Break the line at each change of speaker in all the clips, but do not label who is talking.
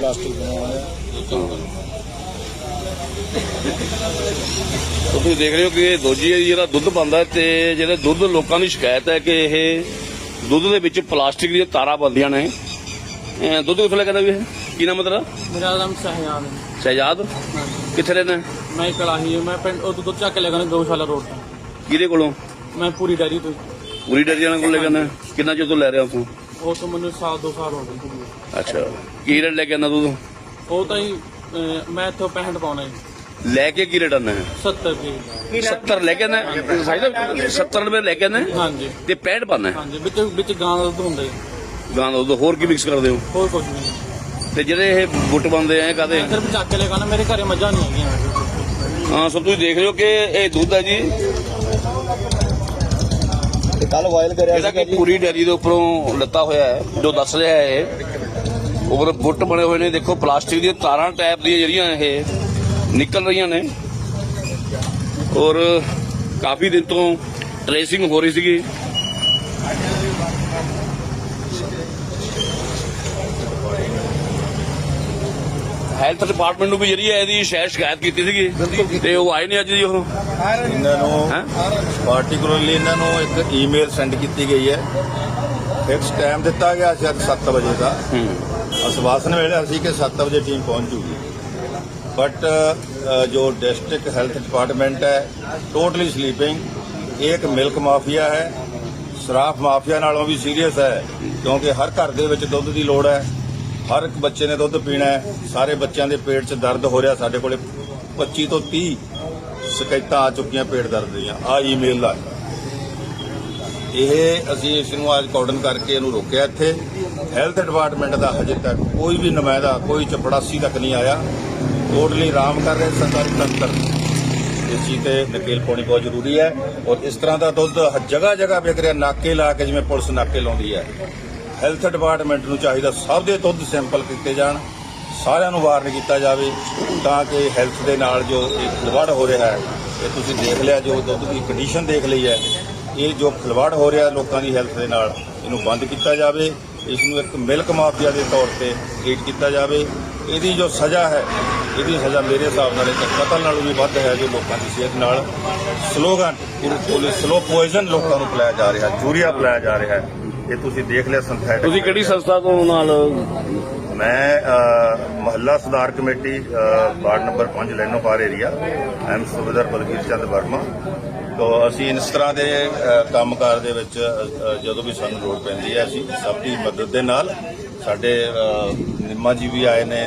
Plastic ਬਣਾਉਣਾ
ਤੁਸੀਂ ਦੇਖ ਰਹੇ ਹੋ ਕਿ ਇਹ ਦੋਜੀ ਹੈ ਜਿਹੜਾ ਦੁੱਧ ਪਾਉਂਦਾ ਤੇ ਜਿਹੜੇ ਦੁੱਧ ਲੋਕਾਂ ਦੀ ਸ਼ਿਕਾਇਤ ਹੈ ਕਿ ਇਹ ਦੁੱਧ ਦੇ ਵਿੱਚ ਪਲਾਸਟਿਕ ਦੀਆਂ ਤਾਰਾਂ ਬੰਦੀਆਂ ਨੇ। ਇਹ ਦੁੱਧ ਕਿੱਥੋਂ ਲੈ ਕੇ ਆਉਂਦਾ ਵੀ ਇਹ? ਕੀ ਨਾਮ ਮਤਲਬ
ਮੇਰਾ ਨਾਮ ਸਹਿਜਾਦ ਹੈ।
ਸ਼ਹਿਜਾਦ?
ਹਾਂਜੀ।
ਕਿੱਥੇ ਰਹਿੰਦਾ ਹੈ?
ਮੈਂ ਕਲਾਹੀ ਹਾਂ ਮੈਂ ਪਿੰਡ ਉਹ ਦੁੱਧ ਚੱਕ ਕੇ ਲੈ ਗਿਆ ਗਊਸ਼ਾਲਾ ਰੋਡ ਤੋਂ।
ਕਿਹਦੇ ਕੋਲੋਂ?
ਮੈਂ ਪੂਰੀ ਡੈਰੀ ਤੋਂ
ਪੂਰੀ ਡੇਰੀ ਵਾਲਿਆਂ ਕੋਲ ਲੈ ਕੇ ਆਉਂਦਾ ਹੈ? ਕਿੰਨਾ ਚਿਰ ਤੋਂ ਲੈ ਰਿਹਾ ਉਥੋਂ
ਉਹ ਤੋਂ ਮੈਨੂੰ ਸਾਲ ਦੋ ਸਾਲ ਹੋ ਗਏ
ਅੱਛਾ। ਕੀ ਰੇਟ ਲੈ ਕੇ ਆਉਂਦਾ ਦੁੱਧ?
ਉਹ ਤਾਂ ਹੀ ਅਹ, ਮੈਂ ਇੱਥੋਂ 65 ਪਾਉਣਾ ਜੀ।
ਲੈ ਕੇ ਕੀ ਰੇਟ ਆਉਂਦਾ ਹੈ?
70 ਰੁਪਏ
70 ਲੈ ਕੇ ਆਉਂਦਾ ਹੈ? ਸਾਈਜ਼ 70 ਰੁਪਏ ਲੈ ਕੇ ਆਉਂਦਾ ਹੈ?
ਹਾਂਜੀ।
ਤੇ 65 ਪਾਉਂਦਾ ਹੈ?
ਹਾਂਜੀ ਵਿੱਚ ਵਿੱਚ ਗਾਂ ਦਾ ਦੁੱਧ ਹੁੰਦਾ ਜੀ।
ਗਾਂ ਦਾ ਦੁੱਧ ਹੋਰ ਕੀ ਮਿਕਸ ਕਰਦੇ ਹੋ?
ਹੋਰ ਕੁਝ ਨਹੀਂ।
ਤੇ ਜਿਹੜੇ ਇਹ ਬੁੱਟ ਬੰਦੇ ਆ ਕਾਦੇ
ਸਿਰਫ ਚੱਕ ਕੇ ਲੈ ਗਿਆ ਮੇਰੇ ਘਰੇ ਮੱਝਾਂ ਨਹੀਂ ਹੈਗੀਆਂ।
ਹਾਂ ਸੋ ਤੁਸੀਂ ਦੇਖ ਰਹੇ ਹੋ ਕਿ ਇਹ ਦੁੱਧ ਹੈ ਜੀ।
ਕੱਲ ਵਾਇਲ ਕਰਿਆ
ਇਹਦਾ ਕਿ ਪੂਰੀ ਡੈਰੀ ਦੇ ਉੱਪਰੋਂ ਲੱਤਾ ਹੋਇਆ ਹੈ ਜੋ ਦੱਸ ਰਿਹਾ ਹੈ ਇਹ। ਉੱਪਰ ਬੁੱਟ ਬਣੇ ਹੋਏ ਨੇ ਦੇਖੋ ਪਲਾਸਟਿਕ ਦੀਆਂ ਤਾਰਾਂ ਟਾਈਪ ਦੀਆਂ ਜਿਹੜੀਆਂ ਇਹ ਨਿਕਲ ਰਹੀਆਂ ਨੇ। ਔਰ ਕਾਫੀ ਦਿਨ ਤੋਂ ਟ੍ਰੇਸਿੰਗ ਹੋ ਰਹੀ ਸੀਗੀ। ਹੈਲਥ ਡਿਪਾਰਟਮੈਂਟ ਨੂੰ ਵੀ ਜਿਹੜੀ ਹੈ ਇਹਦੀ ਸ਼ਾਇਦ ਸ਼ਿਕਾਇਤ ਕੀਤੀ ਸੀਗੀ। ਤੇ ਉਹ ਆਏ ਨੇ ਅੱਜ ਜੀ ਉਹ?
ਇਹਨਾਂ ਨੂੰ? ਪਾਰਟਿਕੂਲਰਲੀ ਇਹਨਾਂ ਨੂੰ ਇੱਕ ਈਮੇਲ ਸੈਂਡ ਕੀਤੀ ਗਈ ਹੈ। ਫਿਕਸ ਟਾਈਮ ਦਿੱਤਾ ਗਿਆ ਸੀ ਅੱਜ 7 ਵਜੇ ਦਾ। ਅਸਵਾਸਨ ਮਿਲਿਆ ਸੀ ਕਿ 7 ਵਜੇ ਟੀਮ ਪਹੁੰਚ ਜੂਗੀ। ਬਟ ਜੋ ਡਿਸਟ੍ਰਿਕਟ ਹੈਲਥ ਡਿਪਾਰਟਮੈਂਟ ਹੈ ਟੋਟਲੀ ਸਲੀਪਿੰਗ ਇੱਕ ਮਿਲਕ ਮਾਫੀਆ ਹੈ। ਸ਼ਰਾਬ ਮਾਫੀਆ ਨਾਲੋਂ ਵੀ ਸੀਰੀਅਸ ਹੈ ਕਿਉਂਕਿ ਹਰ ਘਰ ਦੇ ਵਿੱਚ ਦੁੱਧ ਦੀ ਲੋੜ ਹੈ। ਹਰ ਇੱਕ ਬੱਚੇ ਨੇ ਦੁੱਧ ਪੀਣਾ ਹੈ। ਸਾਰੇ ਬੱਚਿਆਂ ਦੇ ਪੇਟ 'ਚ ਦਰਦ ਹੋ ਰਿਹਾ। ਸਾਡੇ ਕੋਲੇ 25 ਤੋਂ 30 ਸ਼ਿਕਾਇਤਾਂ ਆ ਚੁੱਕੀਆਂ ਪੇਟ ਦਰਦ ਦੀਆਂ। ਆ ਈਮੇਲ ਦਾ ਇਹ ਅਸੀਂ ਇਸ ਨੂੰ ਅੱਜ ਕਾਰਡਨ ਕਰਕੇ ਇਹਨੂੰ ਰੋਕਿਆ ਇੱਥੇ। ਹੈਲਥ ਡਿਪਾਰਟਮੈਂਟ ਦਾ ਹਜੇ ਤੱਕ ਕੋਈ ਵੀ ਨੁਮਾਇੰਦਾ, ਕੋਈ ਚਪੜਾਸੀ ਤੱਕ ਨਹੀਂ ਆਇਆ। ਟੋਟਲੀ ਆਰਾਮ ਕਰ ਰਹੇ ਸਰਕਾਰੀ ਤੰਤਰ। ਇਸ ਚੀਜ਼ ਤੇ ਨਕੇਲ ਪਾਉਣੀ ਬਹੁਤ ਜ਼ਰੂਰੀ ਹੈ। ਔਰ ਇਸ ਤਰ੍ਹਾਂ ਦਾ ਦੁੱਧ ਜਗ੍ਹਾ ਜਗ੍ਹਾ ਵਿਕ ਰਿਹਾ। ਨਾਕੇ ਲਾ ਕੇ ਜਿਵੇਂ ਪੁਲਿਸ ਨਾਕੇ ਲਾਉਂਦੀ ਹੈ। ਹੈਲਥ ਡਿਪਾਰਟਮੈਂਟ ਨੂੰ ਚਾਹੀਦਾ ਸਭ ਦੇ ਦੁੱਧ ਸੈਂਪਲ ਕੀਤੇ ਜਾਣ, ਸਾਰਿਆਂ ਨੂੰ ਵਾਰਨ ਕੀਤਾ ਜਾਵੇ ਤਾਂ ਕਿ ਹੈਲਥ ਦੇ ਨਾਲ ਜੋ ਇਹ ਖਿਲਵਾੜ ਹੋ ਰਿਹਾ ਹੈ, ਇਹ ਤੁਸੀਂ ਦੇਖ ਲਿਆ, ਜੋ ਦੁੱਧ ਦੀ ਕੰਡੀਸ਼ਨ ਦੇਖ ਲਈ ਹੈ, ਇਹ ਜੋ ਖਿਲਵਾੜ ਹੋ ਰਿਹਾ ਲੋਕਾਂ ਦੀ ਹੈਲਥ ਦੇ ਨਾਲ, ਇਹਨੂੰ ਬੰਦ ਕੀਤਾ ਜਾਵੇ ਇਸ ਨੂੰ ਇੱਕ ਮਿਲਕ ਮਾਫੀਆ ਦੇ ਤੌਰ ਤੇ ਟ੍ਰੀਟ ਕੀਤਾ ਜਾਵੇ। ਇਹਦੀ ਜੋ ਸਜ਼ਾ ਹੈ, ਇਹਦੀ ਸਜ਼ਾ ਮੇਰੇ ਹਿਸਾਬ ਨਾਲ ਇੱਕ ਕਤਲ ਨਾਲੋਂ ਵੀ ਵੱਧ ਹੈ, ਜੋ ਲੋਕਾਂ ਦੀ ਸਿਹਤ ਨਾਲ। ਸਲੋਗਨ, ਪੁਲਿਸ ਸਲੋ ਪੋਇਜ਼ਨ ਲੋਕਾਂ ਨੂੰ ਪਿਲਾਇਆ ਜਾ ਰਿਹਾ, ਯੂਰੀਆ ਪਿਲਾਇਆ ਜਾ ਰਿਹਾ ਹੈ। ਇਹ ਤੁਸੀਂ ਦੇਖ ਲਿਆ ਸੰਥੈਟਿਕ
ਤੁਸੀਂ ਕਿਹੜੀ ਸੰਸਥਾ ਤੋਂ ਨਾਲ?
ਮੈਂ ਮਹੱਲਾ ਸੁਧਾਰ ਕਮੇਟੀ ਵਾਰਡ ਨੰਬਰ 5 ਲੈਨੋਪਾਰ ਏਰੀਆ ਐਮ ਸੁਬੇਦਾਰ ਬਲਬੀਰ ਚੰਦ ਵਰਮਾ। ਤੋਂ ਅਸੀਂ ਇਸ ਤਰ੍ਹਾਂ ਦੇ ਅ, ਕੰਮਕਾਰ ਦੇ ਵਿੱਚ ਜਦੋਂ ਵੀ ਸਾਨੂੰ ਲੋੜ ਪੈਂਦੀ ਹੈ ਅਸੀਂ ਸਭ ਦੀ ਮਦਦ ਦੇ ਨਾਲ ਸਾਡੇ ਨਿੰਮਾ ਜੀ ਵੀ ਆਏ ਨੇ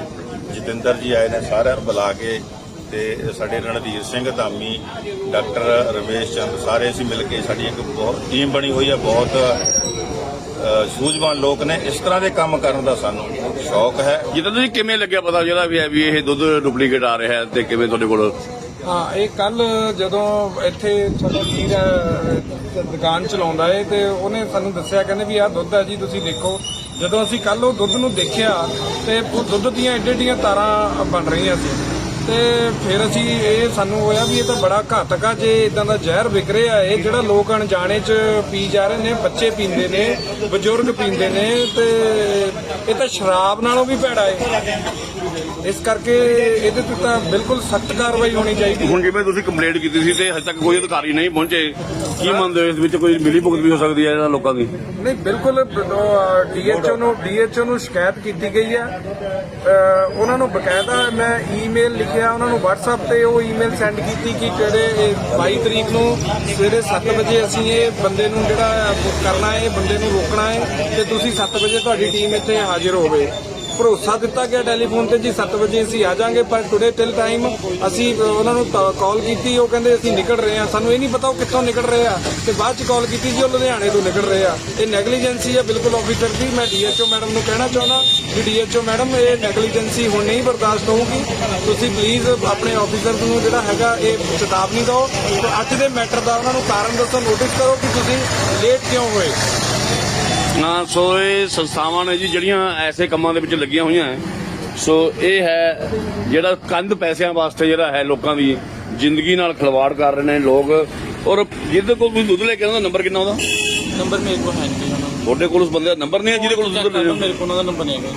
ਜਤਿੰਦਰ ਜੀ ਆਏ ਨੇ ਸਾਰਿਆਂ ਨੂੰ ਬੁਲਾ ਕੇ ਤੇ ਸਾਡੇ ਰਣਧੀਰ ਸਿੰਘ ਧਾਮੀ ਡਾਕਟਰ ਰਮੇਸ਼ ਚੰਦ ਸਾਰੇ ਅਸੀਂ ਮਿਲ ਕੇ ਸਾਡੀ ਇੱਕ ਬਹੁਤ ਟੀਮ ਬਣੀ ਹੋਈ ਹੈ ਬਹੁਤ ਸੂਝਵਾਨ ਲੋਕ ਨੇ ਇਸ ਤਰ੍ਹਾਂ ਦੇ ਕੰਮ ਕਰਨ ਦਾ ਸਾਨੂੰ ਸ਼ੌਕ ਹੈ।
ਜਿੱਦਾਂ ਤੁਸੀਂ ਕਿਵੇਂ ਲੱਗਿਆ ਪਤਾ ਜਿਹੜਾ ਵੀ ਹੈ ਵੀ ਇਹ ਦੁੱਧ ਡੁਪਲੀਕੇਟ ਆ ਰਿਹਾ ਹੈ ਤੇ ਕਿਵੇਂ ਤੁਹਾਡੇ ਕੋਲ?
ਹਾਂ ਇਹ ਕੱਲ ਜਦੋਂ ਇੱਥੇ ਸਾਡਾ ਵੀਰ ਦੁਕਾਨ ਚਲਾਉਂਦਾ ਏ ਤੇ ਉਹਨੇ ਸਾਨੂੰ ਦੱਸਿਆ ਕਹਿੰਦੇ ਵੀ ਆਹ ਦੁੱਧ ਹੈ ਜੀ ਤੁਸੀਂ ਦੇਖੋ। ਜਦੋਂ ਅਸੀਂ ਕੱਲ ਉਹ ਦੁੱਧ ਨੂੰ ਦੇਖਿਆ ਤੇ ਉਹ ਦੁੱਧ ਦੀਆਂ ਏਡੇ ਏਡੀਆਂ ਤਾਰਾਂ ਬਣ ਰਹੀਆਂ ਸੀ। ਤੇ ਫਿਰ ਅਸੀਂ ਇਹ ਸਾਨੂੰ ਹੋਇਆ ਵੀ ਇਹ ਤਾਂ ਬੜਾ ਘਾਤਕ ਆ, ਜੇ ਇਦਾਂ ਦਾ ਜ਼ਹਿਰ ਵਿਕ ਰਿਹਾ ਇਹ ਜਿਹੜਾ ਲੋਕ ਅਣਜਾਣੇ ਚ ਪੀ ਜਾ ਰਹੇ ਨੇ, ਬੱਚੇ ਪੀਂਦੇ ਨੇ, ਬਜ਼ੁਰਗ ਪੀਂਦੇ ਨੇ ਤੇ ਇਹ ਤਾਂ ਸ਼ਰਾਬ ਨਾਲੋਂ ਵੀ ਭੈੜਾ ਹੈ। ਇਸ ਕਰਕੇ ਇਹਦੇ ਤੇ ਤਾਂ ਬਿਲਕੁਲ ਸਖਤ ਕਾਰਵਾਈ ਹੋਣੀ ਚਾਹੀਦੀ
ਹੁਣ ਜਿਵੇਂ ਤੁਸੀਂ ਕੰਪਲੇਂਟ ਕੀਤੀ ਸੀ ਤੇ ਹਜੇ ਤੱਕ ਕੋਈ ਅਧਿਕਾਰੀ ਨਹੀਂ ਪਹੁੰਚੇ ਕੀ ਮੰਨਦੇ ਹੋ ਇਸ ਵਿੱਚ ਕੋਈ ਮਿਲੀ ਭੁਗਤ ਵੀ ਹੋ ਸਕਦੀ ਹੈ ਇਹਨਾਂ ਲੋਕਾਂ ਦੀ?
ਨਹੀਂ ਬਿਲਕੁਲ ਡੀਐਚਓ ਨੂੰ ਡੀਐਚਓ ਨੂੰ ਸ਼ਿਕਾਇਤ ਕੀਤੀ ਗਈ ਹੈ। ਉਹਨਾਂ ਨੂੰ ਬਕਾਇਦਾ ਮੈਂ ਈਮੇਲ ਲਿਖਿਆ ਉਹਨਾਂ ਨੂੰ WhatsApp ਤੇ ਉਹ ਈਮੇਲ ਸੈਂਡ ਕੀਤੀ ਕਿ ਕਿਹੜੇ ਇਹ 22 ਤਰੀਕ ਨੂੰ ਸਵੇਰੇ 7 ਵਜੇ ਅਸੀਂ ਇਹ ਬੰਦੇ ਨੂੰ ਜਿਹੜਾ ਕਰਨਾ ਹੈ ਬੰਦੇ ਨੂੰ ਰੋਕਣਾ ਹੈ ਤੇ ਤੁਸੀਂ 7 ਵਜੇ ਤੁਹਾਡੀ ਟੀਮ ਇੱਥੇ ਹਾਜ਼ਰ ਹੋਵੇ। ਭਰੋਸਾ ਦਿੱਤਾ ਗਿਆ ਟੈਲੀਫੋਨ ਤੇ ਜੀ 7 ਵਜੇ ਅਸੀਂ ਆ ਜਾਾਂਗੇ, ਪਰ ਟੁਡੇ ਟਿਲ ਟਾਈਮ ਅਸੀਂ ਉਹਨਾਂ ਨੂੰ ਕਾਲ ਕੀਤੀ, ਉਹ ਕਹਿੰਦੇ ਅਸੀਂ ਨਿਕਲ ਰਹੇ ਹਾਂ। ਸਾਨੂੰ ਇਹ ਨਹੀਂ ਪਤਾ ਉਹ ਕਿੱਥੋਂ ਨਿਕਲ ਰਹੇ ਆ। ਤੇ ਬਾਅਦ ਚ ਕਾਲ ਕੀਤੀ ਜੀ, ਉਹ ਲੁਧਿਆਣੇ ਤੋਂ ਨਿਕਲ ਰਹੇ ਆ। ਇਹ ਨੈਗਲੀਜੈਂਸੀ ਹੈ ਬਿਲਕੁਲ ਆਫੀਸਰ ਦੀ। ਮੈਂ ਡੀਐਚਓ ਮੈਡਮ ਨੂੰ ਕਹਿਣਾ ਚਾਹੁੰਦਾ ਕਿ ਡੀਐਚਓ ਮੈਡਮ, ਇਹ ਨੈਗਲੀਜੈਂਸੀ ਹੁਣ ਨਹੀਂ ਬਰਦਾਸ਼ਤ ਹੋਊਗੀ। ਤੁਸੀਂ ਪਲੀਜ਼ ਆਪਣੇ ਆਫੀਸਰ ਨੂੰ ਜਿਹੜਾ ਹੈਗਾ, ਇਹ ਚੇਤਾਵਨੀ ਦਿਓ। ਤੇ ਅੱਜ ਦੇ ਮੈਟਰ ਦਾ ਉਹਨਾਂ ਨੂੰ ਕਾਰਨ ਦੱਸੋ ਨੋਟਿਸ ਕਰੋ ਕਿ ਤੁਸੀਂ ਲੇਟ ਕਿਉਂ ਹੋਏ।
ਹਾਂ ਸੋ ਇਹ ਸੰਸਥਾਵਾਂ ਨੇ ਜੀ ਜਿਹੜੀਆਂ ਐਸੇ ਕੰਮਾਂ ਦੇ ਵਿੱਚ ਲੱਗੀਆਂ ਹੋਈਆਂ ਹੈ। ਸੋ ਇਹ ਹੈ ਜਿਹੜਾ ਕੰਧ ਪੈਸਿਆਂ ਵਾਸਤੇ ਜਿਹੜਾ ਹੈ ਲੋਕਾਂ ਦੀ ਜ਼ਿੰਦਗੀ ਨਾਲ ਖਿਲਵਾੜ ਕਰ ਰਹੇ ਨੇ ਲੋਕ। ਔਰ ਜਿਹਦੇ ਕੋਲ ਤੁਸੀਂ ਦੁੱਧ ਲੈ ਕੇ ਆਉਂਦਾ ਨੰਬਰ ਕਿੰਨਾ ਉਹਦਾ?
ਨੰਬਰ ਮੇਰੇ ਕੋਲ ਹੈ ਨਹੀਂ
ਤੁਹਾਡੇ ਕੋਲ ਉਸ ਬੰਦੇ ਦਾ ਨੰਬਰ ਨਹੀਂ ਹੈ ਜਿਹਦੇ ਕੋਲ ਦੁੱਧ ਲੈ
ਮੇਰੇ ਕੋਲ ਉਹਨਾਂ ਦਾ ਨੰਬਰ ਨਹੀਂ ਹੈਗਾ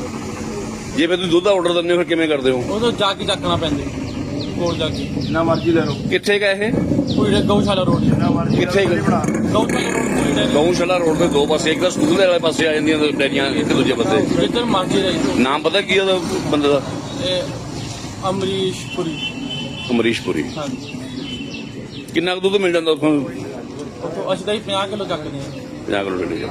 ਜੀ।
ਫਿਰ ਤੁਸੀਂ ਦੁੱਧ ਦਾ ਆਰਡਰ ਦਿੰਦੇ ਹੋ ਫਿਰ ਕਿਵੇਂ ਕਰਦੇ ਹੋ?
ਉਦੋਂ ਜਾ ਕੇ ਚੱਕਣਾ ਪੈਂਦਾ ਕੋਲ ਜਾ ਕੇ।
ਜਿੰਨਾ ਮਰਜ਼ੀ ਲੈ ਲਓ।
ਕਿੱਥੇ ਗਏ ਇਹ?
ਕੋਈ ਗਊਸ਼ਾਲਾ ਰੋਡ
ਜਿੰਨਾ ਮਰਜ਼ੀ
ਕਿੱਥੇ ਗਏ
ਗਊਸ਼ਾਲਾ ਰੋਡ ਕੋਈ ਡੈਰੀ
ਗਊਸ਼ਾਲਾ ਰੋਡ ਦੇ ਦੋ ਪਾਸੇ ਇੱਕ ਤਾਂ ਸਕੂਲ ਦੇ ਵਾਲੇ ਪਾਸੇ ਆ ਜਾਂਦੀਆਂ ਡੈਰੀਆਂ ਇੱਕ ਦੂਜੇ ਪਾਸੇ।
ਜਿੱਧਰ ਮਰਜ਼ੀ ਰਹੀ
ਨਾਮ ਪਤਾ ਕੀ ਉਹਦਾ ਬੰਦੇ ਦਾ?
ਇਹ ਅਮਰੀਸ਼ ਪੁਰੀ
ਅਮਰੀਸ਼ਪੁਰੀ।
ਹਾਂਜੀ।
ਕਿੰਨਾ ਕੁ ਦੁੱਧ ਮਿਲ ਜਾਂਦਾ ਉੱਥੋਂ?
ਉੱਥੋਂ ਅਸੀਂ ਤਾਂ ਜੀ 50 ਕਿਲੋ ਚੱਕਦੇ ਹਾਂ।
50 ਕਿਲੋ ਡੇਲੀ